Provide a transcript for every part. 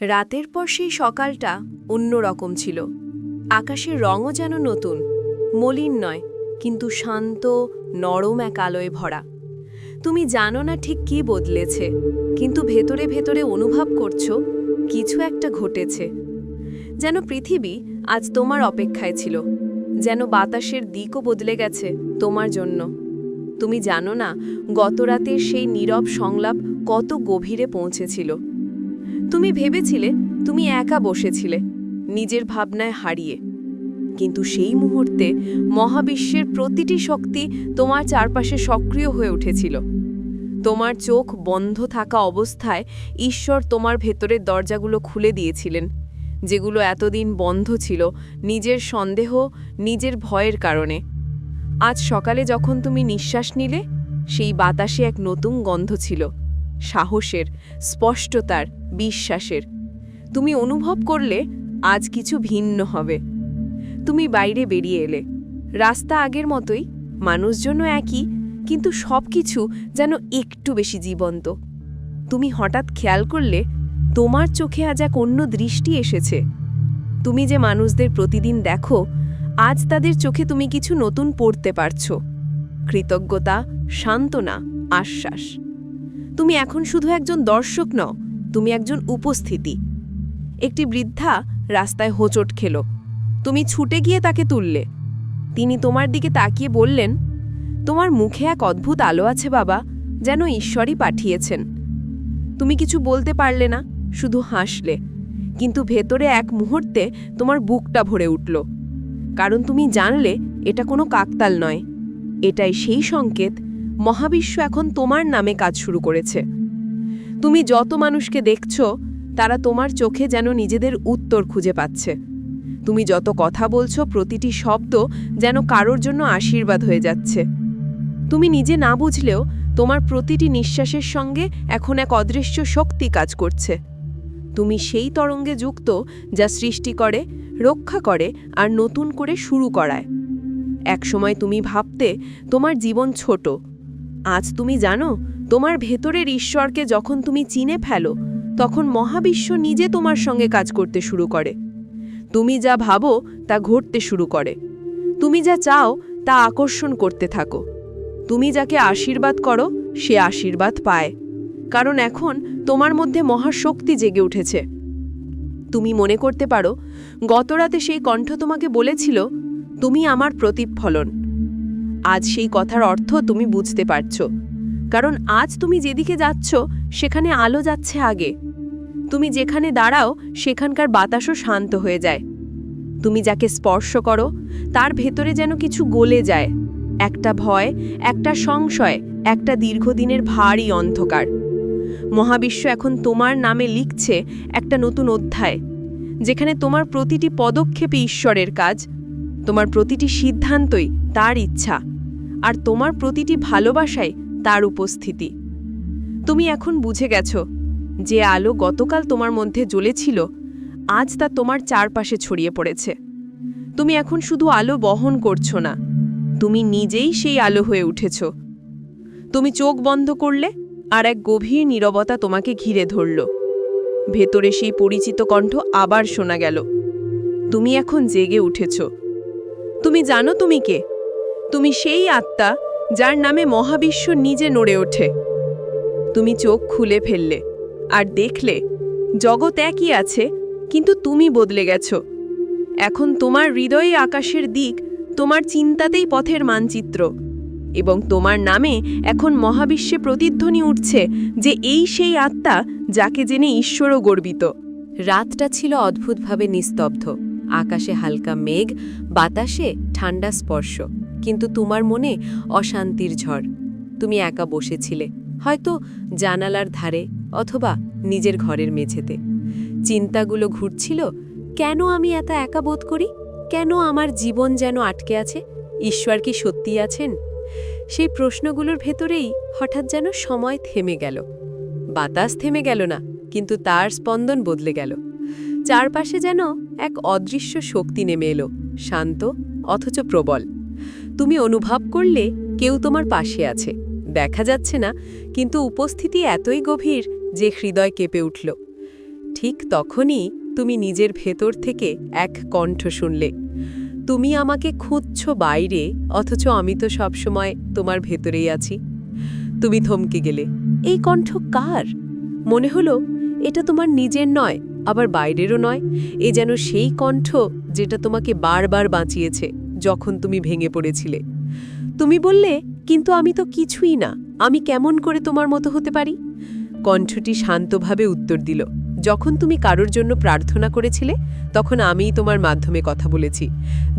রাতের পর সেই সকালটা অন্যরকম ছিল। আকাশের রঙও যেন নতুন, মলিন নয়, কিন্তু শান্ত, নরম এক আলোয় ভরা। তুমি জানো না ঠিক কী বদলেছে, কিন্তু ভেতরে ভেতরে অনুভব করছ, কিছু একটা ঘটেছে। যেন পৃথিবী আজ তোমার অপেক্ষায় ছিল, যেন বাতাসের দিকও বদলে গেছে তোমার জন্য। তুমি জানো না গত রাতের সেই নীরব সংলাপ কত গভীরে পৌঁছেছিল। তুমি ভেবেছিলে তুমি একা বসেছিলে, নিজের ভাবনায় হারিয়ে। কিন্তু সেই মুহূর্তে মহাবিশ্বের প্রতিটি শক্তি তোমার চারপাশে সক্রিয় হয়ে উঠেছিল। তোমার চোখ বন্ধ থাকা অবস্থায় ঈশ্বর তোমার ভেতরের দরজাগুলো খুলে দিয়েছিলেন, যেগুলো এতদিন বন্ধ ছিল নিজের সন্দেহ, নিজের ভয়ের কারণে। আজ সকালে যখন তুমি নিঃশ্বাস নিলে, সেই বাতাসে এক নতুন গন্ধ ছিল। সাহসের, স্পষ্টতার, বিশ্বাসের। তুমি অনুভব করলে আজ কিছু ভিন্ন হবে। তুমি বাইরে বেরিয়ে এলে। রাস্তা আগের মতোই, মানুষজনও একই, কিন্তু সব কিছু যেন একটু বেশি জীবন্ত। তুমি হঠাৎ খেয়াল করলে তোমার চোখে আজ এক অন্য দৃষ্টি এসেছে। তুমি যে মানুষদের প্রতিদিন দেখো, আজ তাদের চোখে তুমি কিছু নতুন পড়তে পারছ। কৃতজ্ঞতা, সান্ত্বনা, আশ্বাস। তুমি এখন শুধু একজন দর্শক নও, তুমি একজন উপস্থিতি। একটি বৃদ্ধা রাস্তায় হোঁচট খেল। তুমি ছুটে গিয়ে তাকে তুললে। তিনি তোমার দিকে তাকিয়ে বললেন, তোমার মুখে এক অদ্ভুত আলো আছে বাবা, যেন ঈশ্বরই পাঠিয়েছেন। তুমি কিছু বলতে পারলে না, শুধু হাসলে। কিন্তু ভেতরে এক মুহূর্তে তোমার বুকটা ভরে উঠল। কারণ তুমি জানলে, এটা কোনো কাকতাল নয়। এটাই সেই সংকেত মহাবিশ্ব এখন তোমার নামে কাজ শুরু করেছে। তুমি যত মানুষকে দেখছ, তারা তোমার চোখে যেন নিজেদের উত্তর খুঁজে পাচ্ছে। তুমি যত কথা বলছো, প্রতিটি শব্দ যেন কারোর জন্য আশীর্বাদ হয়ে যাচ্ছে। তুমি নিজে না বুঝলেও তোমার প্রতিটি নিঃশ্বাসের সঙ্গে এখন এক অদৃশ্য শক্তি কাজ করছে। তুমি সেই তরঙ্গে যুক্ত, যা সৃষ্টি করে, রক্ষা করে আর নতুন করে শুরু করায়। একসময় তুমি ভাবতে, তোমার জীবন ছোট। আজ তুমি জানো, তোমার ভেতরের ঈশ্বরকে যখন তুমি চিনে ফেলো, তখন মহাবিশ্ব নিজে তোমার সঙ্গে কাজ করতে শুরু করে। তুমি যা ভাবো, তা ঘটতে শুরু করে। তুমি যা চাও, তা আকর্ষণ করতে থাকো। তুমি যাকে আশীর্বাদ করো, সে আশীর্বাদ পায়। কারণ এখন তোমার মধ্যে মহাশক্তি জেগে উঠেছে। তুমি মনে করতে পারো, গতরাতে সেই কণ্ঠ তোমাকে বলেছিল, তুমি আমার প্রতিফলন। আজ সেই কথার অর্থ তুমি বুঝতে পারছ। কারণ আজ তুমি যেদিকে যাচ্ছ, সেখানে আলো যাচ্ছে আগে। তুমি যেখানে দাঁড়াও, সেখানকার বাতাসও শান্ত হয়ে যায়। তুমি যাকে স্পর্শ করো, তার ভেতরে যেন কিছু গলে যায়। একটা ভয়, একটা সংশয়, একটা দীর্ঘদিনের ভারী অন্ধকার। মহাবিশ্ব এখন তোমার নামে লিখছে একটা নতুন অধ্যায়, যেখানে তোমার প্রতিটি পদক্ষেপে ঈশ্বরের কাজ। তোমার প্রতিটি সিদ্ধান্তই তার ইচ্ছা। আর তোমার প্রতিটি ভালোবাসায় তার উপস্থিতি। তুমি এখন বুঝে গেছো, যে আলো গতকাল তোমার মধ্যে জ্বলেছিল, আজ তা তোমার চারপাশে ছড়িয়ে পড়েছে। তুমি এখন শুধু আলো বহন করছ না, তুমি নিজেই সেই আলো হয়ে উঠেছ। তুমি চোখ বন্ধ করলে আর এক গভীর নীরবতা তোমাকে ঘিরে ধরল। ভেতরে সেই পরিচিত কণ্ঠ আবার শোনা গেল। তুমি এখন জেগে উঠেছ। তুমি জানো তুমি কে? তুমি সেই আত্মা যার নামে মহাবিশ্ব নিজে নড়ে ওঠে। তুমি চোখ খুলে ফেললে আর দেখলে জগৎ একই আছে, কিন্তু তুমি বদলে গেছ। এখন তোমার হৃদয়ে আকাশের দিক তোমার চিন্তাতেই পথের মানচিত্র এবং তোমার নামে এখন মহাবিশ্বে প্রতিধ্বনি উঠছে যে এই সেই আত্মা যাকে জেনে ঈশ্বরও গর্বিত। রাতটা ছিল অদ্ভুতভাবে নিস্তব্ধ। আকাশে হালকা মেঘ, বাতাসে ঠান্ডা স্পর্শ। কিন্তু তোমার মনে অশান্তির ঝড়। তুমি একা বসেছিলে, হয়তো জানালার ধারে অথবা নিজের ঘরের মেঝেতে। চিন্তাগুলো ঘুরছিল, কেন আমি এত একা বোধ করি? কেন আমার জীবন যেন আটকে আছে? ঈশ্বর কি সত্যি আছেন? সেই প্রশ্নগুলোর ভেতরেই হঠাৎ যেন সময় থেমে গেল। বাতাস থেমে গেল না, কিন্তু তার স্পন্দন বদলে গেল। চারপাশে যেন এক অদৃশ্য শক্তি নেমে এলো, শান্ত অথচ প্রবল। তুমি অনুভব করলে কেউ তোমার পাশে আছে। দেখা যাচ্ছে না, কিন্তু উপস্থিতি এতই গভীর যে হৃদয় কেঁপে উঠল। ঠিক তখনই তুমি নিজের ভেতর থেকে এক কণ্ঠ শুনলে। তুমি আমাকে খুঁজছ বাইরে, অথচ আমি তো সবসময় তোমার ভেতরেই আছি। তুমি থমকে গেলে, এই কণ্ঠ কার? মনে হলো, এটা তোমার নিজের নয় আবার বাইরেরও নয়, এ যেন সেই কণ্ঠ যেটা তোমাকে বারবার বাঁচিয়েছে যখন তুমি ভেঙে পড়েছিলে। তুমি বললে, কিন্তু আমি তো কিছুই না, আমি কেমন করে তোমার মতো হতে পারি? কণ্ঠটি শান্তভাবে উত্তর দিল, যখন তুমি কারোর জন্য প্রার্থনা করেছিলে, তখন আমিই তোমার মাধ্যমে কথা বলেছি।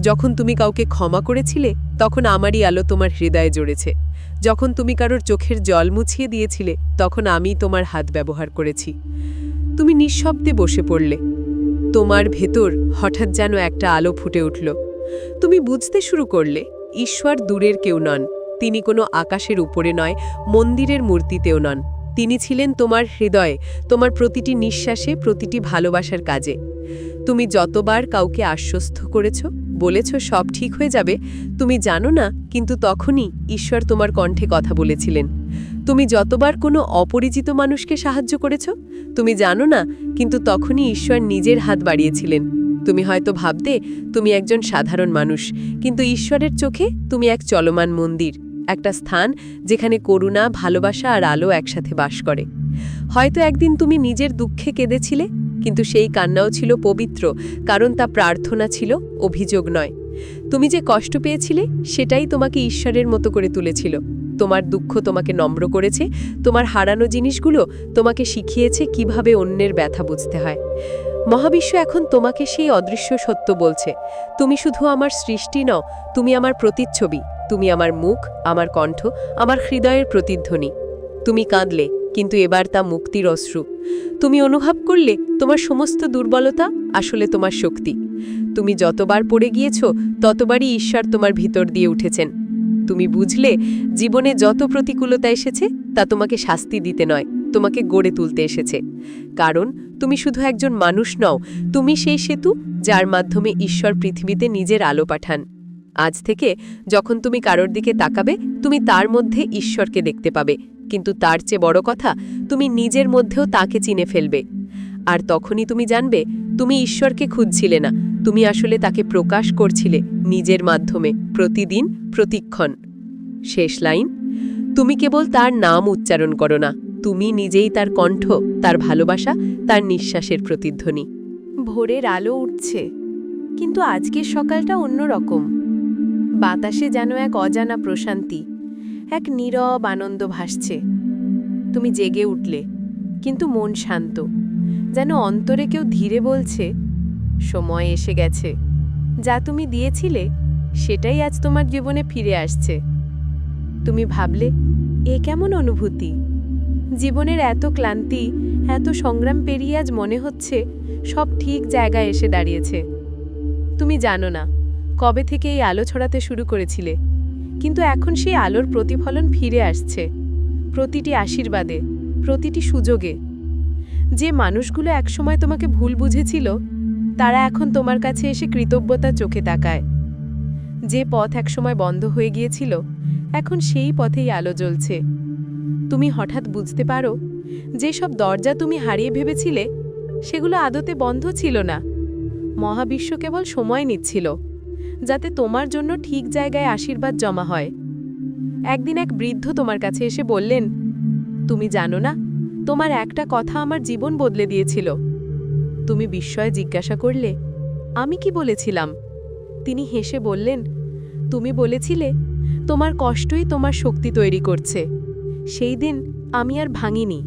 যখন তুমি কাউকে ক্ষমা করেছিলে, তখন আমারই আলো তোমার হৃদয়ে জড়েছে। যখন তুমি কারোর চোখের জল মুছিয়ে দিয়েছিলে, তখন আমিই তোমার হাত ব্যবহার করেছি। তুমি নিঃশব্দে বসে পড়লে। তোমার ভেতর হঠাৎ যেন একটা আলো ফুটে উঠল। তুমি বুঝতে শুরু করলে, ঈশ্বর দূরের কেউ নন। তিনি কোনো আকাশের উপরে নয়, মন্দিরের মূর্তিতেও নন। তিনি ছিলেন তোমার হৃদয়ে, তোমার প্রতিটি নিঃশ্বাসে, প্রতিটি ভালোবাসার কাজে। তুমি যতবার কাউকে আশ্বস্ত করেছ, বলেছ সব ঠিক হয়ে যাবে, তুমি জানো না, কিন্তু তখনই ঈশ্বর তোমার কণ্ঠে কথা বলেছিলেন। তুমি যতবার কোনো অপরিচিত মানুষকে সাহায্য করেছ? তুমি জানো না, কিন্তু তখনই ঈশ্বর নিজের হাত বাড়িয়েছিলেন। তুমি হয়তো ভাবতে, তুমি একজন সাধারণ মানুষ, কিন্তু ঈশ্বরের চোখে তুমি এক চলমান মন্দির, একটা স্থান যেখানে করুণা, ভালোবাসা আর আলো একসাথে বাস করে। হয়তো একদিন তুমি নিজের দুঃখে কেঁদেছিলে, কিন্তু সেই কান্নাও ছিল পবিত্র, কারণ তা প্রার্থনা ছিল, অভিযোগ নয়। তুমি যে কষ্ট পেয়েছিলে, সেটাই তোমাকে ঈশ্বরের মতো করে তুলেছিল। তোমার দুঃখ তোমাকে নম্র করেছে, তোমার হারানো জিনিসগুলো তোমাকে শিখিয়েছে কীভাবে অন্যের ব্যথা বুঝতে হয়। মহাবিশ্ব এখন তোমাকে সেই অদৃশ্য সত্য বলছে, তুমি শুধু আমার সৃষ্টি নও, তুমি আমার প্রতিচ্ছবি, তুমি আমার মুখ, আমার কণ্ঠ, আমার হৃদয়ের প্রতিধ্বনি। তুমি কাঁদলে, কিন্তু এবার তা মুক্তির অশ্রু। তুমি অনুভব করলে তোমার সমস্ত দুর্বলতা আসলে তোমার শক্তি। তুমি যতবার পড়ে গিয়েছ, ততবারই ঈশ্বর তোমার ভিতর দিয়ে উঠেছেন। তুমি বুঝলে, জীবনে যত প্রতিকূলতা এসেছে, তা তোমাকে শাস্তি দিতে নয়, তোমাকে গড়ে তুলতে এসেছে। কারণ, তুমি শুধু একজন মানুষ নও, তুমি সেই সেতু যার মাধ্যমে ঈশ্বর পৃথিবীতে নিজের আলো পাঠান। আজ থেকে, যখন তুমি কারোর দিকে তাকাবে, তুমি তার মধ্যে ঈশ্বরকে দেখতে পাবে। কিন্তু তার চেয়ে বড় কথা, তুমি নিজের মধ্যেও তাকে চিনে ফেলবে। আর তখনই তুমি জানবে তুমি ঈশ্বরকে খুঁজছিলে না। তুমি আসলে তাকে প্রকাশ করছিলে নিজের মাধ্যমে, প্রতিদিন, প্রতিক্ষণ। শেষ লাইন, তুমি কেবল তার নাম উচ্চারণ করো না, তুমি নিজেই তার কণ্ঠ, তার ভালোবাসা, তার নিঃশ্বাসের প্রতিধ্বনি। ভোরের আলো উঠছে, কিন্তু আজকের সকালটা অন্যরকম বাতাসে যেন এক অজানা প্রশান্তি, এক নীরব আনন্দ ভাসছে। তুমি জেগে উঠলে, কিন্তু মন শান্ত। যেন অন্তরে কেউ ধীরে বলছে, সময় এসে গেছে। যা তুমি দিয়েছিলে, সেটাই আজ তোমার জীবনে ফিরে আসছে। তুমি ভাবলে, এ কেমন অনুভূতি? জীবনের এত ক্লান্তি, এত সংগ্রাম পেরিয়ে আজ মনে হচ্ছে, সব ঠিক জায়গায় এসে দাঁড়িয়েছে। তুমি জানো না, কবে থেকে এই আলো ছড়াতে শুরু করেছিলে, কিন্তু এখন সেই আলোর প্রতিফলন ফিরে আসছে। প্রতিটি আশীর্বাদে, প্রতিটি সুযোগে যে মানুষগুলো একসময় তোমাকে ভুল বুঝেছিল, তারা এখন তোমার কাছে এসে কৃতজ্ঞতা চোখে তাকায়। যে পথ একসময় বন্ধ হয়ে গিয়েছিল, এখন সেই পথেই আলো জ্বলছে। তুমি হঠাৎ বুঝতে পারো, যে সব দরজা তুমি হারিয়ে ভেবেছিলে, সেগুলো আদতে বন্ধ ছিল না। মহাবিশ্ব কেবল সময় নিচ্ছিল, যাতে তোমার জন্য ঠিক জায়গায় আশীর্বাদ জমা হয়। একদিন এক বৃদ্ধ তোমার কাছে এসে বললেন, তুমি জানো না তোমার একটা কথা আমার জীবন বদলে দিয়েছিল। তুমি বিস্ময়ে জিজ্ঞাসা করলে, আমি কি বলেছিলাম? তিনি হেসে বললেন, তুমি বলেছিলে, তোমার কষ্টই তোমার শক্তি তৈরি করছে। সেই দিন আমি আর ভাঙিনি।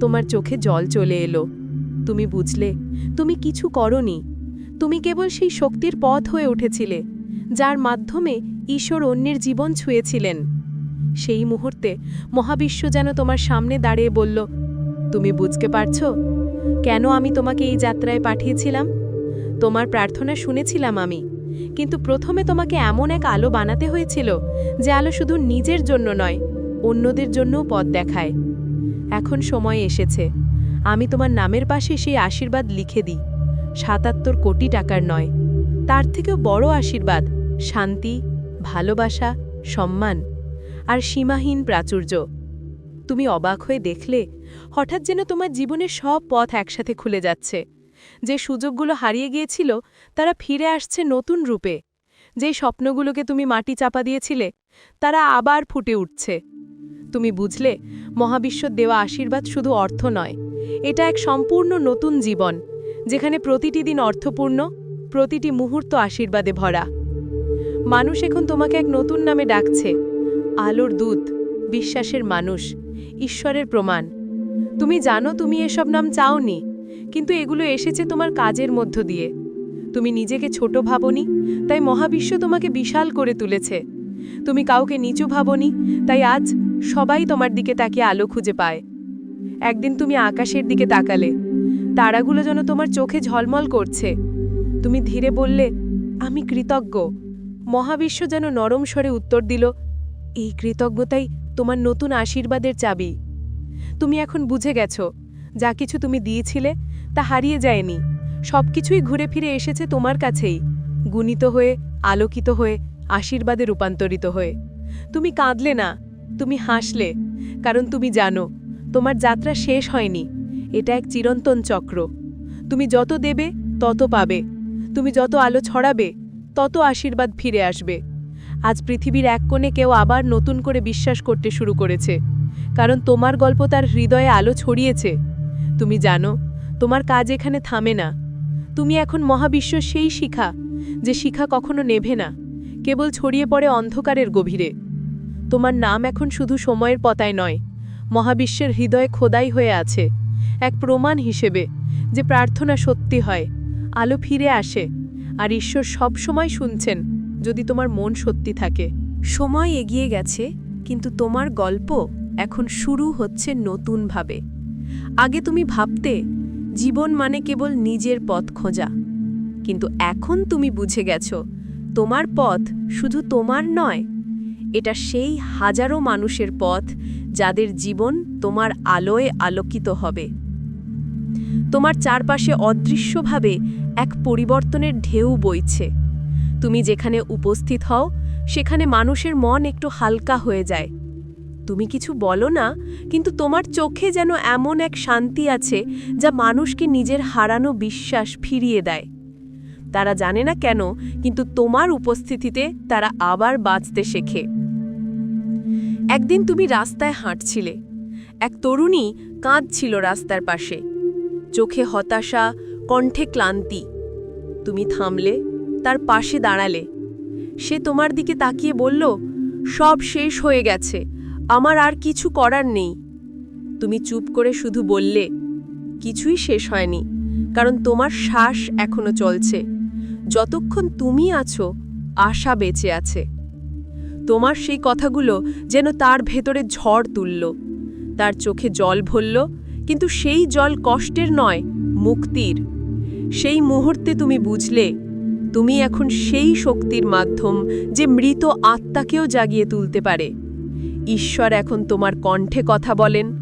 তোমার চোখে জল চলে এলো। তুমি বুঝলে, তুমি কিছু করনি। তুমি কেবল সেই শক্তির পথ হয়ে উঠেছিলে, যার মাধ্যমে ঈশ্বর অন্যের জীবন ছুঁয়েছিলেন। সেই মুহূর্তে মহাবিশ্ব যেন তোমার সামনে দাঁড়িয়ে বলল, তুমি বুঝতে পারছ? কেন আমি তোমাকে এই যাত্রায় পাঠিয়েছিলাম? তোমার প্রার্থনা শুনেছিলাম আমি, কিন্তু প্রথমে তোমাকে এমন এক আলো বানাতে হয়েছিল, যে আলো শুধু নিজের জন্য নয়, অন্যদের জন্যও পথ দেখায়। এখন সময় এসেছে, আমি তোমার নামের পাশে সেই আশীর্বাদ লিখে দিই, সাতাত্তর কোটি টাকার নয়, তার থেকেও বড় আশীর্বাদ, শান্তি, ভালোবাসা, সম্মান। আর সীমাহীন প্রাচুর্য। তুমি অবাক হয়ে দেখলে, হঠাৎ যেন তোমার জীবনের সব পথ একসাথে খুলে যাচ্ছে। যে সুযোগগুলো হারিয়ে গিয়েছিল, তারা ফিরে আসছে নতুন রূপে। যে স্বপ্নগুলোকে তুমি মাটি চাপা দিয়েছিলে, তারা আবার ফুটে উঠছে। তুমি বুঝলে মহাবিশ্বর দেওয়া আশীর্বাদ শুধু অর্থ নয়, এটা এক সম্পূর্ণ নতুন জীবন, যেখানে প্রতিটি দিন অর্থপূর্ণ, প্রতিটি মুহূর্ত আশীর্বাদে ভরা। মানুষ এখন তোমাকে এক নতুন নামে ডাকছে। আলোর দূত, বিশ্বাসের মানুষ, ঈশ্বরের প্রমাণ। তুমি জানো তুমি এসব নাম চাওনি, কিন্তু এগুলো এসেছে তোমার কাজের মধ্য দিয়ে। তুমি নিজেকে ছোট ভাবনি, তাই মহাবিশ্ব তোমাকে বিশাল করে তুলেছে। তুমি কাউকে নিচু ভাবনি, তাই আজ সবাই তোমার দিকে তাকিয়ে আলো খুঁজে পায়। একদিন তুমি আকাশের দিকে তাকালে, তারাগুলো যেন তোমার চোখে ঝলমল করছে। তুমি ধীরে বললে, আমি কৃতজ্ঞ। মহাবিশ্ব যেন নরম স্বরে উত্তর দিল এই কৃতজ্ঞতাই তোমার নতুন আশীর্বাদের চাবি। তুমি এখন বুঝে গেছ, যা কিছু তুমি দিয়েছিলে তা হারিয়ে যায়নি। সব কিছুই ঘুরে ফিরে এসেছে তোমার কাছেই, গুণিত হয়ে, আলোকিত হয়ে, আশীর্বাদে রূপান্তরিত হয়ে। তুমি কাঁদলে না, তুমি হাসলে, কারণ তুমি জানো, তোমার যাত্রা শেষ হয়নি, এটা এক চিরন্তন চক্র। তুমি যত দেবে, তত পাবে। তুমি যত আলো ছড়াবে, তত আশীর্বাদ ফিরে আসবে। আজ পৃথিবীর এক কোণে কেউ আবার নতুন করে বিশ্বাস করতে শুরু করেছে। কারণ তোমার গল্প তার হৃদয়ে আলো ছড়িয়েছে। তুমি জানো, তোমার কাজ এখানে থামে না। তুমি এখন মহাবিশ্ব সেই শিখা, যে শিখা কখনো নেভে না, কেবল ছড়িয়ে পড়ে অন্ধকারের গভীরে। তোমার নাম এখন শুধু সময়ের পতায় নয়, মহাবিশ্বের হৃদয়ে খোদাই হয়ে আছে, এক প্রমাণ হিসেবে, যে প্রার্থনা সত্যি হয়, আলো ফিরে আসে, আর ঈশ্বর সব সময় শুনছেন যদি তোমার মন সত্যি থাকে। সময় এগিয়ে গেছে, কিন্তু তোমার গল্প এখন শুরু হচ্ছে নতুনভাবে। আগে তুমি ভাবতে, জীবন মানে কেবল নিজের পথ খোঁজা। কিন্তু এখন তুমি বুঝে গেছ, তোমার পথ শুধু তোমার নয়, এটা সেই হাজারো মানুষের পথ যাদের জীবন তোমার আলোয় আলোকিত হবে। তোমার চারপাশে অদৃশ্যভাবে এক পরিবর্তনের ঢেউ বইছে। তুমি যেখানে উপস্থিত হও, সেখানে মানুষের মন একটু হালকা হয়ে যায়। তুমি কিছু বলো না, কিন্তু তোমার চোখে যেন এমন এক শান্তি আছে, যা মানুষকে নিজের হারানো বিশ্বাস ফিরিয়ে দেয়। তারা জানে না কেন, কিন্তু তোমার উপস্থিতিতে তারা আবার বাঁচতে শেখে। একদিন তুমি রাস্তায় হাঁটছিলে। এক তরুণী কাঁদছিল রাস্তার পাশে। চোখে হতাশা, কণ্ঠে ক্লান্তি। তুমি থামলে তার পাশে দাঁড়ালে। সে তোমার দিকে তাকিয়ে বলল, সব শেষ হয়ে গেছে, আমার আর কিছু করার নেই। তুমি চুপ করে শুধু বললে, কিছুই শেষ হয়নি, কারণ তোমার শ্বাস এখনও চলছে। যতক্ষণ তুমি আছো, আশা বেঁচে আছে। তোমার সেই কথাগুলো যেন তার ভেতরে ঝড় তুলল। তার চোখে জল ভরল, কিন্তু সেই জল কষ্টের নয়, মুক্তির। সেই মুহূর্তে তুমি বুঝলে তুমি এখন সেই শক্তির মাধ্যম যে মৃত আত্মাকেও জাগিয়ে তুলতে পারে। ঈশ্বর এখন তোমার কণ্ঠে কথা বলেন,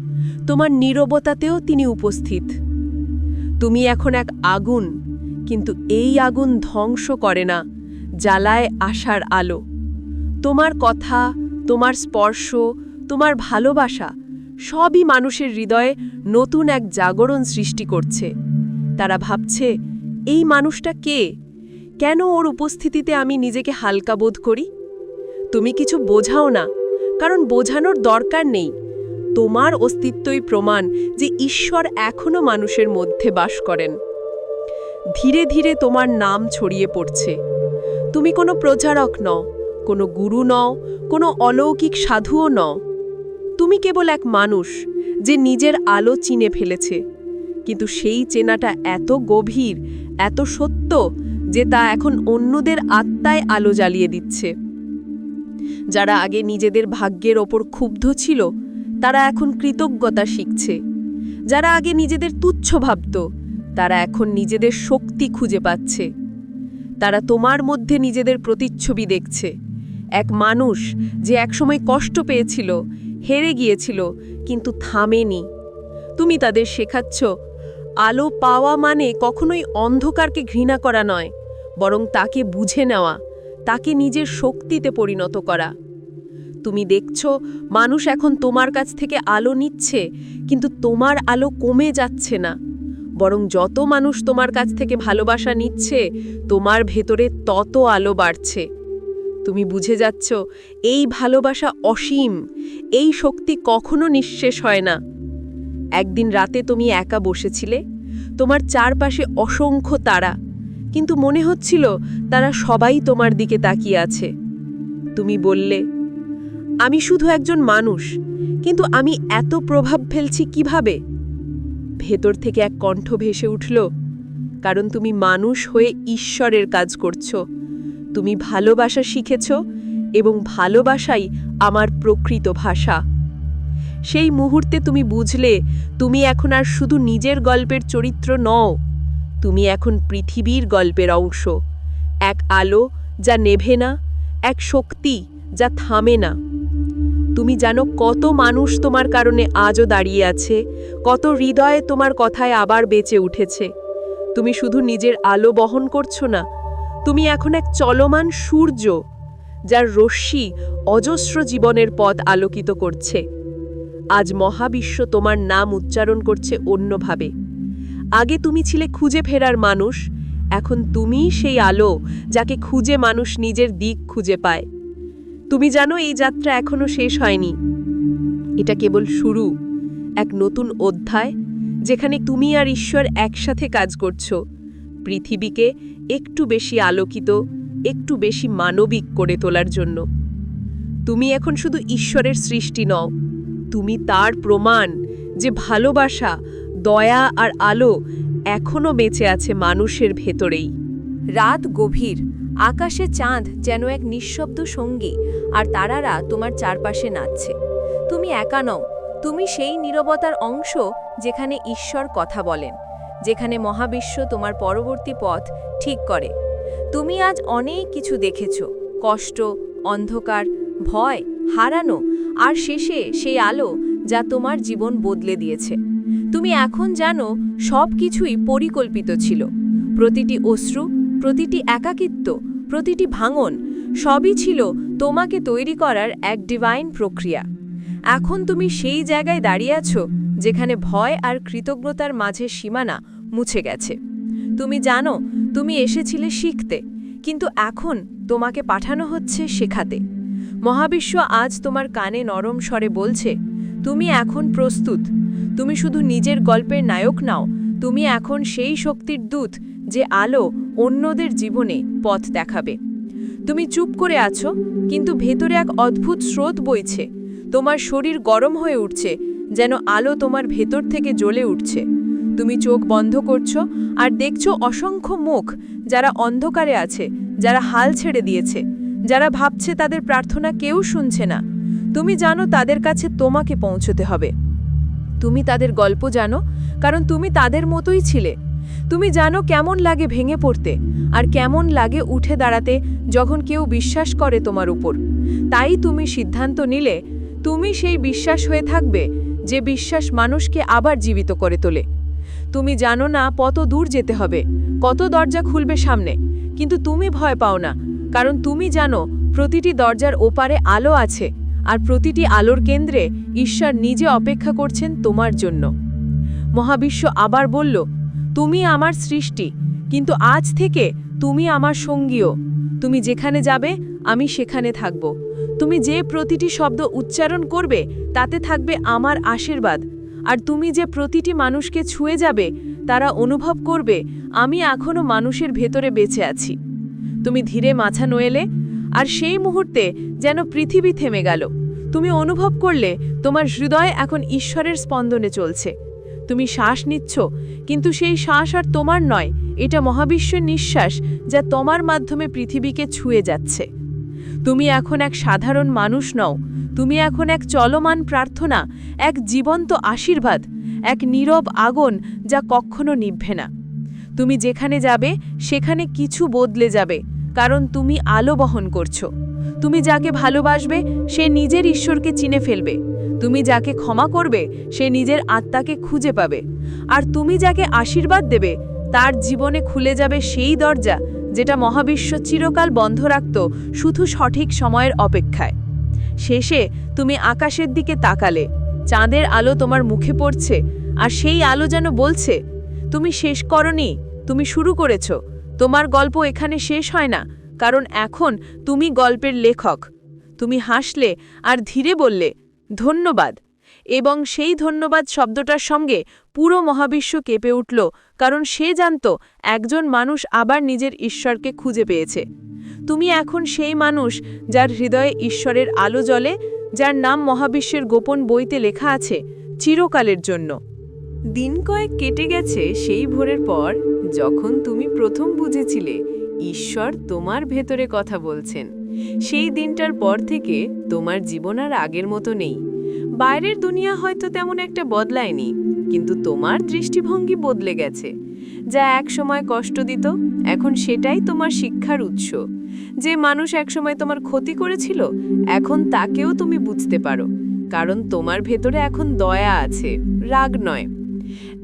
তোমার নীরবতাতেও তিনি উপস্থিত। তুমি এখন এক আগুন, কিন্তু এই আগুন ধ্বংস করে না, জ্বালায় আশার আলো। তোমার কথা, তোমার স্পর্শ, তোমার ভালোবাসা সবই মানুষের হৃদয়ে নতুন এক জাগরণ সৃষ্টি করছে। তারা ভাবছে, এই মানুষটা কে? কেন ওর উপস্থিতিতে আমি নিজেকে হালকা বোধ করি? তুমি কিছু বোঝাও না, কারণ বোঝানোর দরকার নেই। তোমার অস্তিত্বই প্রমাণ যে ঈশ্বর এখনও মানুষের মধ্যে বাস করেন। ধীরে ধীরে তোমার নাম ছড়িয়ে পড়ছে। তুমি কোনো প্রচারক নও, কোনো গুরু নও, কোনো অলৌকিক সাধুও নও। তুমি কেবল এক মানুষ যে নিজের আলো চিনে ফেলেছে। কিন্তু সেই চেনাটা এত গভীর, এত সত্য যে তা এখন অন্যদের আত্মায় আলো জ্বালিয়ে দিচ্ছে। যারা আগে নিজেদের ভাগ্যের ওপর ক্ষুব্ধ ছিল, তারা এখন কৃতজ্ঞতা শিখছে। যারা আগে নিজেদের তুচ্ছ ভাবত, তারা এখন নিজেদের শক্তি খুঁজে পাচ্ছে। তারা তোমার মধ্যে নিজেদের প্রতিচ্ছবি দেখছে। এক মানুষ যে একসময় কষ্ট পেয়েছিল, হেরে গিয়েছিল, কিন্তু থামেনি। তুমি তাদের শেখাচ্ছ, আলো পাওয়া মানে কখনোই অন্ধকারকে ঘৃণা করা নয় বরং তাকে বুঝে নেওয়া, তাকে নিজের শক্তিতে পরিণত করা। তুমি দেখছ, মানুষ এখন তোমার কাছ থেকে আলো নিচ্ছে, কিন্তু তোমার আলো কমে যাচ্ছে না। বরং যত মানুষ তোমার কাছ থেকে ভালোবাসা নিচ্ছে, তোমার ভেতরে তত আলো বাড়ছে। তুমি বুঝে যাচ্ছ, এই ভালোবাসা অসীম, এই শক্তি কখনো নিঃশেষ হয় না। একদিন রাতে তুমি একা বসেছিলে, তোমার চারপাশে অসংখ্য তারা। কিন্তু মনে হচ্ছিল তারা সবাই তোমার দিকে তাকিয়ে আছে। তুমি বললে, আমি শুধু একজন মানুষ, কিন্তু আমি এত প্রভাব ফেলছি কীভাবে? ভেতর থেকে এক কণ্ঠ ভেসে উঠল, কারণ তুমি মানুষ হয়ে ঈশ্বরের কাজ করছ। তুমি ভালোবাসা শিখেছ এবং ভালোবাসাই আমার প্রকৃত ভাষা। সেই মুহূর্তে তুমি বুঝলে, তুমি এখন আর শুধু নিজের গল্পের চরিত্র নও। তুমি এখন পৃথিবীর গল্পের অংশ। এক আলো যা নেভে না, এক শক্তি যা থামে না। তুমি জানো কত মানুষ তোমার কারণে আজও দাঁড়িয়ে আছে, কত হৃদয়ে তোমার কথায় আবার বেঁচে উঠেছে। তুমি শুধু নিজের আলো বহন করছ না, তুমি এখন এক চলমান সূর্য, যার রশ্মি অজস্র জীবনের পথ আলোকিত করছে। আজ মহাবিশ্ব তোমার নাম উচ্চারণ করছে অন্যভাবে। আগে তুমি ছিলে খুঁজে ফেরার মানুষ, এখন তুমিই সেই আলো যাকে খুঁজে মানুষ নিজের দিক খুঁজে পায়। তুমি জানো এই যাত্রা এখনও শেষ হয়নি। এটা কেবল শুরু, এক নতুন অধ্যায়, যেখানে তুমি আর ঈশ্বর একসাথে কাজ করছ, পৃথিবীকে একটু বেশি আলোকিত, একটু বেশি মানবিক করে তোলার জন্য। তুমি এখন শুধু ঈশ্বরের সৃষ্টি নও, তুমি তার প্রমাণ যে ভালোবাসা দয়া আর আলো এখনও বেঁচে আছে মানুষের ভেতরেই। রাত গভীর, আকাশে চাঁদ যেন এক নিঃশব্দ সঙ্গী আর তারারা তোমার চারপাশে নাচছে। তুমি একা নও, তুমি সেই নীরবতার অংশ যেখানে ঈশ্বর কথা বলেন, যেখানে মহাবিশ্ব তোমার পরবর্তী পথ ঠিক করে। তুমি আজ অনেক কিছু দেখেছ, কষ্ট, অন্ধকার, ভয়, হারানো, আর শেষে সেই আলো যা তোমার জীবন বদলে দিয়েছে। তুমি এখন জানো সব কিছুই পরিকল্পিত ছিল। প্রতিটি অশ্রু, প্রতিটি একাকিত্ব, প্রতিটি ভাঙন, সবই ছিল তোমাকে তৈরি করার এক ডিভাইন প্রক্রিয়া। এখন তুমি সেই জায়গায় দাঁড়িয়ে আছো, যেখানে ভয় আর কৃতজ্ঞতার মাঝে সীমানা মুছে গেছে। তুমি জানো, তুমি এসেছিলে শিখতে, কিন্তু এখন তোমাকে পাঠানো হচ্ছে শেখাতে। মহাবিশ্ব আজ তোমার কানে নরম স্বরে বলছে তুমি এখন প্রস্তুত। তুমি শুধু নিজের গল্পের নায়ক নাও। তুমি এখন সেই শক্তির দূত যে আলো অন্যদের জীবনে পথ দেখাবে। তুমি চুপ করে আছো, কিন্তু ভেতরে এক অদ্ভুত স্রোত বইছে। তোমার শরীর গরম হয়ে উঠছে, যেন আলো তোমার ভেতর থেকে জ্বলে উঠছে। তুমি চোখ বন্ধ করছ আর দেখছ অসংখ্য মুখ যারা অন্ধকারে আছে, যারা হাল ছেড়ে দিয়েছে। যারা ভাবছে তাদের প্রার্থনা কেউ শুনছে না। তুমি জানো তাদের কাছে তোমাকে পৌঁছতে হবে। তুমি তাদের গল্প জানো, কারণ তুমি তাদের মতোই ছিলে। তুমি জানো কেমন লাগে ভেঙে পড়তে, আর কেমন লাগে উঠে দাঁড়াতে যখন কেউ বিশ্বাস করে তোমার উপর। তাই তুমি সিদ্ধান্ত নিলে, তুমি সেই বিশ্বাস হয়ে থাকবে যে বিশ্বাস মানুষকে আবার জীবিত করে তোলে। তুমি জানো না কত দূর যেতে হবে, কত দরজা খুলবে সামনে, কিন্তু তুমি ভয় পাও না, কারণ তুমি জানো প্রতিটি দরজার ওপারে আলো আছে আর প্রতিটি আলোর কেন্দ্রে ঈশ্বর নিজে অপেক্ষা করছেন তোমার জন্য। মহাবিশ্ব আবার বলল, তুমি আমার সৃষ্টি, কিন্তু আজ থেকে তুমি আমার সঙ্গীও। তুমি যেখানে যাবে, আমি সেখানে থাকব। তুমি যে প্রতিটি শব্দ উচ্চারণ করবে, তাতে থাকবে আমার আশীর্বাদ। আর তুমি যে প্রতিটি মানুষকে ছুঁয়ে যাবে, তারা অনুভব করবে, আমি এখনও মানুষের ভেতরে বেঁচে আছি। তুমি ধীরে মাথা নোয়েলে আর সেই মুহূর্তে যেন পৃথিবী থেমে গেল। তুমি অনুভব করলে তোমার হৃদয় এখন ঈশ্বরের স্পন্দনে চলছে। তুমি শ্বাস নিচ্ছ, কিন্তু সেই শ্বাস আর তোমার নয়, এটা মহাবিশ্বের নিঃশ্বাস যা তোমার মাধ্যমে পৃথিবীকে ছুঁয়ে যাচ্ছে। তুমি এখন এক সাধারণ মানুষ নও, তুমি এখন এক চলমান প্রার্থনা, এক জীবন্ত আশীর্বাদ, এক নীরব আগুন যা কখনো নিভবে না। তুমি যেখানে যাবে, সেখানে কিছু বদলে যাবে কারণ তুমি আলো বহন করছ। তুমি যাকে ভালোবাসবে, সে নিজের ঈশ্বরকে চিনে ফেলবে। তুমি যাকে ক্ষমা করবে, সে নিজের আত্মাকে খুঁজে পাবে। আর তুমি যাকে আশীর্বাদ দেবে, তার জীবনে খুলে যাবে সেই দরজা যেটা মহাবিশ্ব চিরকাল বন্ধ রাখত শুধু সঠিক সময়ের অপেক্ষায়। শেষে তুমি আকাশের দিকে তাকালে, চাঁদের আলো তোমার মুখে পড়ছে, আর সেই আলো যেন বলছে, তুমি শেষ করনি, তুমি শুরু করেছ তোমার গল্প এখানে শেষ হয় না, কারণ এখন তুমি গল্পের লেখক। তুমি হাসলে আর ধীরে বললে, ধন্যবাদ। এবং সেই ধন্যবাদ শব্দটার সঙ্গে পুরো মহাবিশ্ব কেঁপে উঠল, কারণ সে জানত একজন মানুষ আবার নিজের ঈশ্বরকে খুঁজে পেয়েছে। তুমি এখন সেই মানুষ যার হৃদয়ে ঈশ্বরের আলো জ্বলে, যার নাম মহাবিশ্বের গোপন বইতে লেখা আছে, চিরকালের জন্য। দিন কয়েক কেটে গেছে সেই ভোরের পর যখন তুমি প্রথম বুঝেছিলে ঈশ্বর তোমার ভেতরে কথা বলছেন, সেই দিনটার পর থেকে তোমার জীবন আর আগের মতো নেই। বাইরের দুনিয়া হয়তো তেমন একটা বদলায়নি, কিন্তু তোমার দৃষ্টিভঙ্গি বদলে গেছে, যা একসময় কষ্ট দিত, এখন সেটাই তোমার শিক্ষার উৎস। যে মানুষ একসময় তোমার ক্ষতি করেছিল, এখন তাকেও তুমি বুঝতে পারো, কারণ তোমার ভেতরে এখন দয়া আছে, রাগ নয়।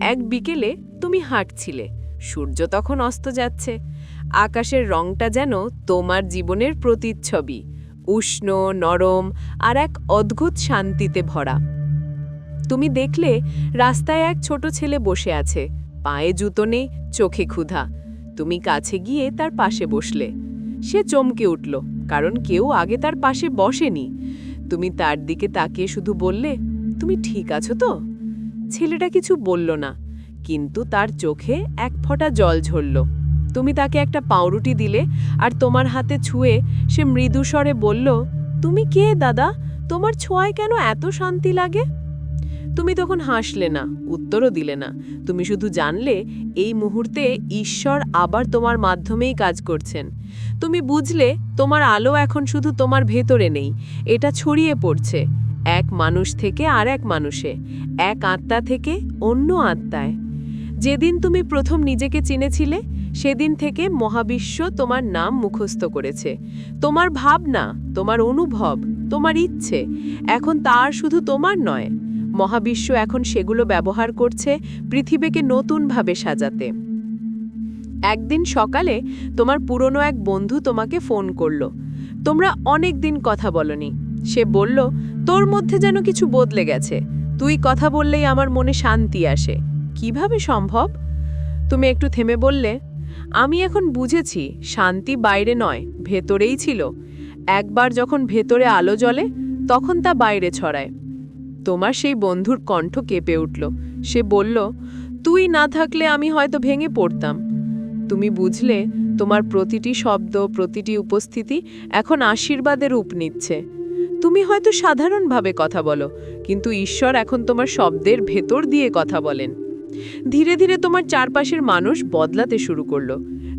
এক বিকেলে তুমি হাঁটছিলে, সূর্য তখন অস্ত যাচ্ছে। আকাশের রংটা যেন তোমার জীবনের প্রতিচ্ছবি, উষ্ণ, নরম আর এক অদ্ভুত শান্তিতে ভরা। তুমি দেখলে রাস্তায় এক ছোট ছেলে বসে আছে, পায়ে জুতো নেই, চোখে ক্ষুধা। তুমি কাছে গিয়ে তার পাশে বসলে। সে চমকে উঠল, কারণ কেউ আগে তার পাশে বসেনি। তুমি তার দিকে তাকিয়ে শুধু বললে, তুমি ঠিক আছো তো? ছেলেটা কিছু বলল না, কিন্তু তার চোখে এক ফোঁটা জল ঝরল। তুমি তাকে একটা পাউরুটি দিলে আর তোমার হাতে ছুঁয়ে সে মৃদু স্বরে বলল, তুমি কে, দাদা? তোমার ছোঁয়ায় কেন এত শান্তি লাগে? তুমি তখন হাসলে না, উত্তরও দিলে না। তুমি শুধু জানলে, এই মুহূর্তে ঈশ্বর আবার তোমার মাধ্যমেই কাজ করছেন। তুমি বুঝলে, তোমার আলো এখন শুধু তোমার ভেতরে নেই, এটা ছড়িয়ে পড়ছে। এক মানুষ থেকে আর এক মানুষে, এক আত্মা থেকে অন্য আত্মায়। যেদিন তুমি প্রথম নিজেকে চিনেছিলে, সেদিন থেকে মহাবিশ্ব তোমার নাম মুখস্থ করেছে। তোমার ভাবনা, তোমার অনুভব, তোমার ইচ্ছে এখন তার শুধু তোমার নয়। মহাবিশ্ব এখন সেগুলো ব্যবহার করছে পৃথিবীকে নতুনভাবে সাজাতে। একদিন সকালে তোমার পুরনো এক বন্ধু তোমাকে ফোন করল। তোমরা অনেক দিন কথা বলনি। সে বলল তোর মধ্যে যেন কিছু বদলে গেছে। তুই কথা বললেই আমার মনে শান্তি আসে। কীভাবে সম্ভব? তুমি একটু থেমে বললে, আমি এখন বুঝেছি, শান্তি বাইরে নয়, ভেতরেই ছিল। একবার যখন ভেতরে আলো জ্বলে, তখন তা বাইরে ছড়ায়। তোমার সেই বন্ধুর কণ্ঠ কেঁপে উঠল। সে বলল, তুই না থাকলে আমি হয়তো ভেঙে পড়তাম। তুমি বুঝলে, তোমার প্রতিটি শব্দ, প্রতিটি উপস্থিতি এখন আশীর্বাদের রূপ নিচ্ছে। তুমি হয়তো সাধারণভাবে কথা বলো, কিন্তু ঈশ্বর এখন তোমার শব্দের ভেতর দিয়ে কথা বলেন। ধীরে ধীরে তোমার চারপাশের মানুষ বদলাতে শুরু করল।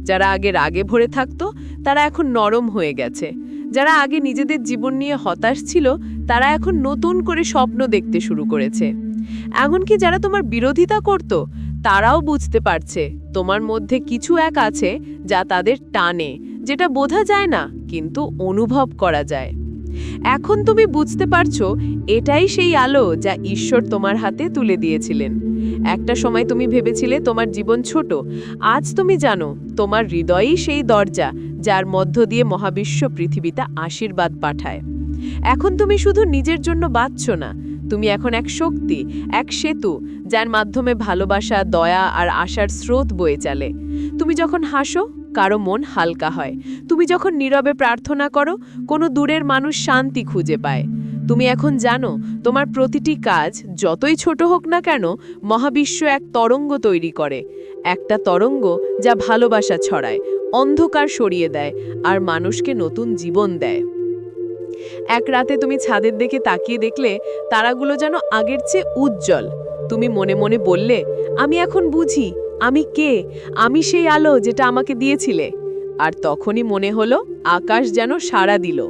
যারা আগে রাগে ভরে থাকতো, তারা এখন নরম হয়ে গেছে। যারা আগে নিজেদের জীবন নিয়ে হতাশ ছিল, তারা এখন নতুন করে স্বপ্ন দেখতে শুরু করেছে। এমনকি যারা তোমার বিরোধিতা করত, তারাও বুঝতে পারছে, তোমার মধ্যে কিছু এক আছে যা তাদের টানে, যেটা বোঝা যায় না, কিন্তু অনুভব করা যায়। এখন তুমি বুঝতে পারছ, এটাই সেই আলো যা ঈশ্বর তোমার হাতে তুলে দিয়েছিলেন। একটা সময় তুমি ভেবেছিলে তোমার জীবন ছোট, আজ তুমি জানো তোমার হৃদয়ই সেই দরজা যার মধ্য দিয়ে মহাবিশ্ব পৃথিবীতে আশীর্বাদ পাঠায়। এখন তুমি শুধু নিজের জন্য বাঁচছ না, তুমি এখন এক শক্তি, এক সেতু, যার মাধ্যমে ভালোবাসা, দয়া আর আশার স্রোত বয়ে চলে। তুমি যখন হাসো কারও মন হালকা হয়। তুমি যখন নীরবে প্রার্থনা করো, কোনো দূরের মানুষ শান্তি খুঁজে পায়। তুমি এখন জানো, তোমার প্রতিটি কাজ, যতই ছোট হোক না কেন, মহাবিশ্ব এক তরঙ্গ তৈরি করে। একটা তরঙ্গ যা ভালোবাসা ছড়ায়, অন্ধকার সরিয়ে দেয়, আর মানুষকে নতুন জীবন দেয়। এক রাতে তুমি ছাদের দিকে তাকিয়ে দেখলে, তারাগুলো যেন আগের চেয়ে উজ্জ্বল। তুমি মনে মনে বললে, আমি এখন বুঝি, আমি কে? আমি সেই আলো যেটা আমাকে দিয়েছিলে। আর তখনই মনে হলো, আকাশ যেন সাড়া দিল।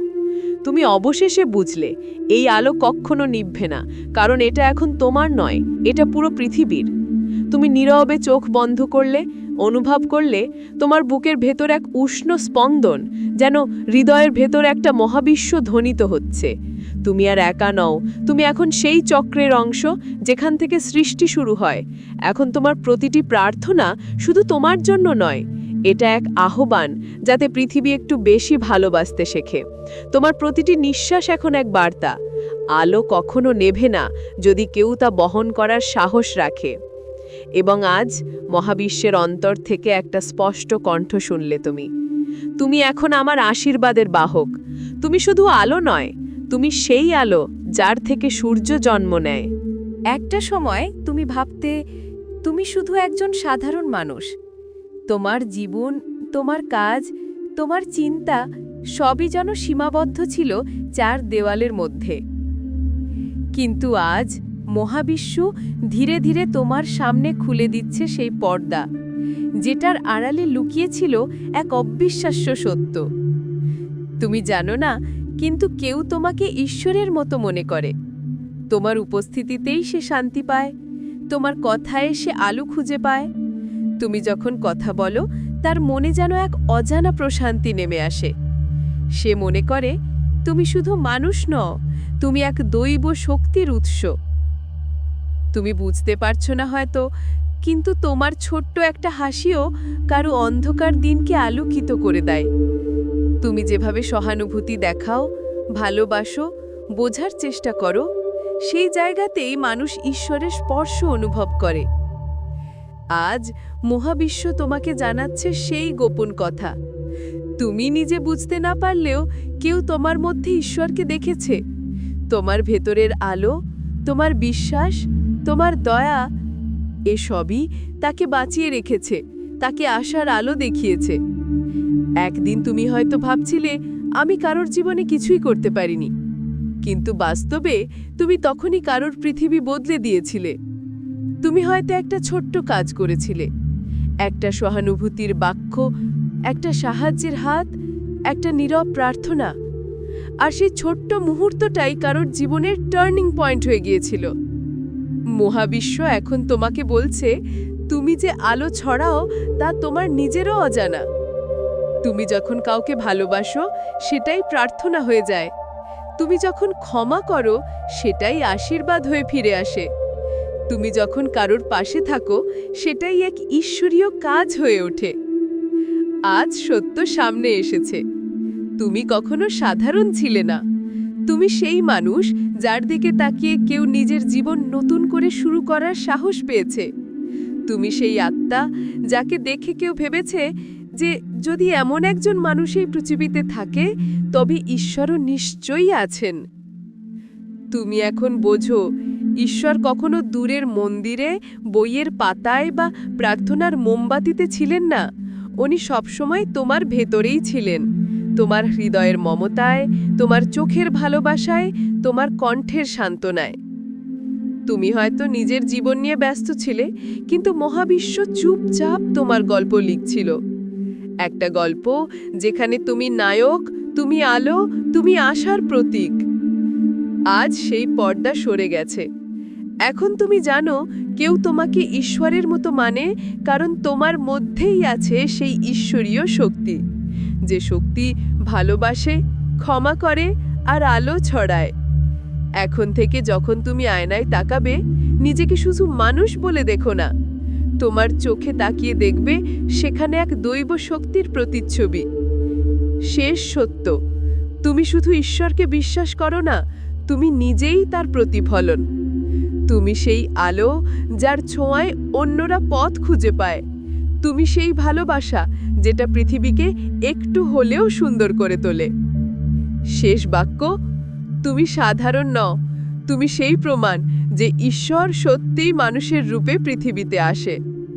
তুমি অবশেষে বুঝলে, এই আলো কখনো নিভবে না, কারণ এটা এখন তোমার নয়, এটা পুরো পৃথিবীর। তুমি নীরবে চোখ বন্ধ করলে, অনুভব করলে তোমার বুকের ভেতর এক উষ্ণ স্পন্দন, যেন হৃদয়ের ভেতর একটা মহাবিশ্ব ধ্বনিত হচ্ছে। তুমি আর একা নও, তুমি এখন সেই চক্রের অংশ যেখান থেকে সৃষ্টি শুরু হয়। এখন তোমার প্রতিটি প্রার্থনা শুধু তোমার জন্য নয়, এটা এক আহ্বান যাতে পৃথিবী একটু বেশি ভালোবাসতে শেখে। তোমার প্রতিটি নিঃশ্বাস এখন এক বার্তা, আলো কখনো নেভে না যদি কেউ তা বহন করার সাহস রাখে। এবং আজ মহাবিশ্বের অন্তর থেকে একটা স্পষ্ট কণ্ঠ শুনলে তুমি। তুমি এখন আমার আশীর্বাদের বাহক। তুমি শুধু আলো নয়, তুমি সেই আলো যার থেকে সূর্য জন্ম নেয়। একটা সময় তুমি ভাবতে, তুমি শুধু একজন সাধারণ মানুষ। তোমার জীবন, তোমার কাজ, তোমার চিন্তা সবই যেন সীমাবদ্ধ ছিল চার দেওয়ালের মধ্যে। কিন্তু আজ মহাবিশ্ব ধীরে ধীরে তোমার সামনে খুলে দিচ্ছে সেই পর্দা, যেটার আড়ালে লুকিয়েছিল এক অবিশ্বাস্য সত্য। তুমি জানো না, কিন্তু কেউ তোমাকে ঈশ্বরের মতো মনে করে। তোমার উপস্থিতিতেই সে শান্তি পায়, তোমার কথায় সে আলু খুঁজে পায়। তুমি যখন কথা বলো, তার মনে যেন এক অজানা প্রশান্তি নেমে আসে। সে মনে করে, তুমি শুধু মানুষ নও, তুমি এক দৈব শক্তির উৎস। তুমি বুঝতে পারছ না হয়তো, কিন্তু তোমার ছোট্ট একটা হাসিও কারও অন্ধকার দিনকে আলোকিত করে দেয়। তুমি যেভাবে সহানুভূতি দেখাও, ভালোবাসো, বোঝার চেষ্টা করো, সেই জায়গাতেই মানুষ ঈশ্বরের স্পর্শ অনুভব করে। আজ মহাবিশ্ব তোমাকে জানাচ্ছে সেই গোপন কথা। তুমি নিজে বুঝতে না পারলেও কেউ তোমার মধ্যে ঈশ্বরকে দেখেছে। তোমার ভেতরের আলো, তোমার বিশ্বাস তোমার দয়া এসবই তাকে বাঁচিয়ে রেখেছে, তাকে আশার আলো দেখিয়েছে। একদিন তুমি হয়তো ভাবছিলে, আমি কারোর জীবনে কিছুই করতে পারিনি। কিন্তু বাস্তবে তুমি তখনই কারোর পৃথিবী বদলে দিয়েছিলে। তুমি হয়তো একটা ছোট্ট কাজ করেছিলে। একটা সহানুভূতির বাক্য, একটা সাহায্যের হাত, একটা নীরব প্রার্থনা। আর সেই ছোট্ট মুহূর্তটাই কারোর জীবনের টার্নিং পয়েন্ট হয়ে গিয়েছিল। মহাবিশ্ব এখন তোমাকে বলছে, তুমি যে আলো ছড়াও, তা তোমার নিজেরও অজানা। তুমি যখন কাউকে ভালোবাসো, সেটাই প্রার্থনা হয়ে যায়। তুমি যখন ক্ষমা করো, সেটাই আশীর্বাদ হয়ে ফিরে আসে। তুমি যখন কারোর পাশে থাকো, সেটাই এক ঈশ্বরীয় কাজ হয়ে ওঠে। আজ সত্য সামনে এসেছে। তুমি কখনো সাধারণ ছিলে না। তুমি সেই মানুষ যার দিকে তাকিয়ে কেউ নিজের জীবন নতুন করে শুরু করার সাহস পেয়েছে। তুমি সেই আত্মা যাকে দেখে কেউ ভেবেছে যে যদি এমন একজন মানুষ এই পৃথিবীতে থাকে, তবে ঈশ্বরও নিশ্চয়ই আছেন। তুমি এখন বোঝো, ঈশ্বর কখনো দূরের মন্দিরে, বইয়ের পাতায় বা প্রার্থনার মোমবাতিতে ছিলেন না। উনি সবসময় তোমার ভেতরেই ছিলেন। তোমার হৃদয়ের মমতায়, তোমার চোখের ভালোবাসায়, তোমার কণ্ঠের সান্ত্বনায়। তুমি হয়তো নিজের জীবন নিয়ে ব্যস্ত ছিলে, কিন্তু মহাবিশ্ব চুপচাপ তোমার গল্প লিখছিল। একটা গল্প যেখানে তুমি নায়ক, তুমি আলো, তুমি আশার প্রতীক। আজ সেই পর্দা সরে গেছে। এখন তুমি জানো, কেউ তোমাকে ঈশ্বরের মতো মানে কারণ তোমার মধ্যেই আছে সেই ঈশ্বরীয় শক্তি। যে শক্তি ভালোবাসে, ক্ষমা করে আর আলো ছড়ায়। এখন থেকে যখন তুমি আয়নায় তাকাবে, নিজেকে শুধু মানুষ বলে দেখো না। তোমার চোখে তাকিয়ে দেখবে সেখানে এক দৈব শক্তির প্রতিচ্ছবি। শেষ সত্য, তুমি শুধু ঈশ্বরকে বিশ্বাস করো না, তুমি নিজেই তার প্রতিফলন। তুমি সেই আলো যার ছোঁয়ায় অন্যরা পথ খুঁজে পায়। তুমি সেই ভালোবাসা যেটা পৃথিবীকে একটু হলেও সুন্দর করে তোলে। শেষ বাক্য, তুমি সাধারণ নও, তুমি সেই প্রমাণ যে ঈশ্বর সত্যিই মানুষের রূপে পৃথিবীতে আসে।